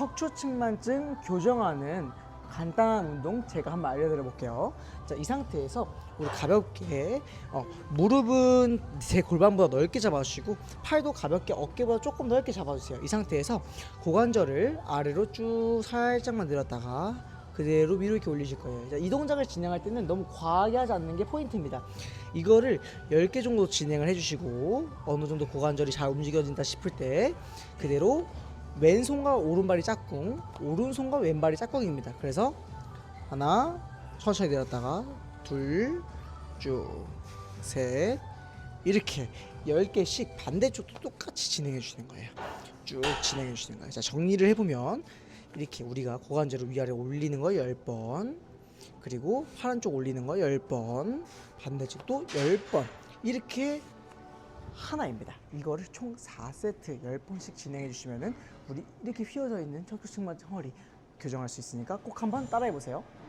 척추측만증 교정하는 간단한 운동 제가 한번 알려드려 볼게요. 자, 이 상태에서 우리 가볍게 어, 무릎은 제 골반보다 넓게 잡아주시고 팔도 가볍게 어깨보다 조금 넓게 잡아주세요. 이 상태에서 고관절을 아래로 쭉 살짝만 늘었다가 그대로 위로 이렇게 올리실 거예요. 자, 이 동작을 진행할 때는 너무 과하게 하지 않는 게 포인트입니다. 이거를 10개 정도 진행을 해주시고 어느 정도 고관절이 잘 움직여진다 싶을 때 그대로 왼손과 오른발이 짝꿍, 오른손과 왼발이 짝꿍입니다. 그래서 하나 천천히 내렸다가 둘, 쭉, 셋 이렇게 10개씩 반대쪽도 똑같이 진행해 주시는 거예요. 쭉 진행해 주시는 거예요. 자, 정리를 해 보면 이렇게 우리가 고관절을 위아래 올리는 거 10번 그리고 파란 쪽 올리는 거 10번 반대쪽도 10번 이렇게 하나입니다. 이거를 총 4세트 10번씩 진행해 주시면은 우리 이렇게 휘어져 있는 척추측만 허리 교정할 수 있으니까 꼭 한번 따라해 보세요.